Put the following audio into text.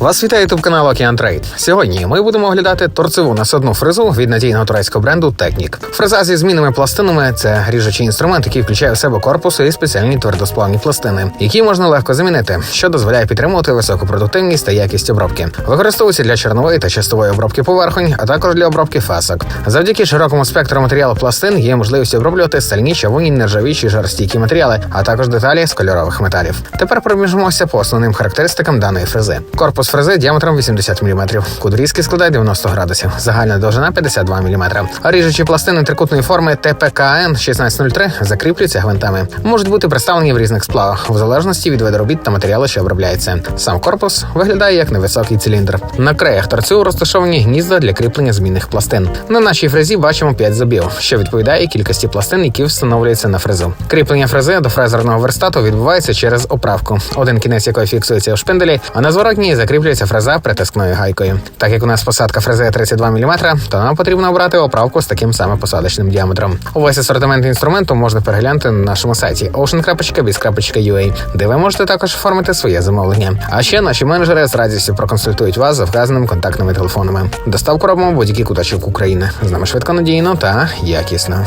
Вас вітає ютуб канал Океан Трейд. Сьогодні ми будемо оглядати торцеву насадну фрезу від надійного турецького бренду Технік. Фреза зі змінними пластинами це ріжучий інструмент, який включає в себе корпус і спеціальні твердосплавні пластини, які можна легко замінити, що дозволяє підтримувати високу продуктивність та якість обробки. Використовується для чорнової та чистової обробки поверхонь, а також для обробки фасок. Завдяки широкому спектру матеріалу пластин є можливість оброблювати стальні, чавунні, нержавічі, жаростійкі матеріали, а також деталі з кольорових металів. Тепер пробіжимося по основним характеристикам даної фрези. Корпус фрези діаметром 80 мм. Кут різки складає 90 градусів. Загальна довжина 52 мм. Ріжучі пластини трикутної форми ТПКН 1603 закріплюються гвинтами. Можуть бути представлені в різних сплавах, в залежності від виду робіт та матеріалу, що обробляється. Сам корпус виглядає як невисокий циліндр. На краях торцю розташовані гнізда для кріплення змінних пластин. На нашій фрезі бачимо 5 зубів, що відповідає кількості пластин, які встановлюються на фрезу. Кріплення фрези до фрезерного верстату відбувається через оправку, один кінець якої фіксується в шпинделі, а на зворотній закріплюється фреза притискною гайкою. Так як у нас посадка фрези 32 мм, то нам потрібно обрати оправку з таким самим посадочним діаметром. Увесь асортимент інструменту можна переглянути на нашому сайті ocean.biz.ua, де ви можете також оформити своє замовлення. А ще наші менеджери з радістю проконсультують вас за вказаними контактними телефонами. Доставку робимо будь-який куточок України. З нами швидко надійно та якісно.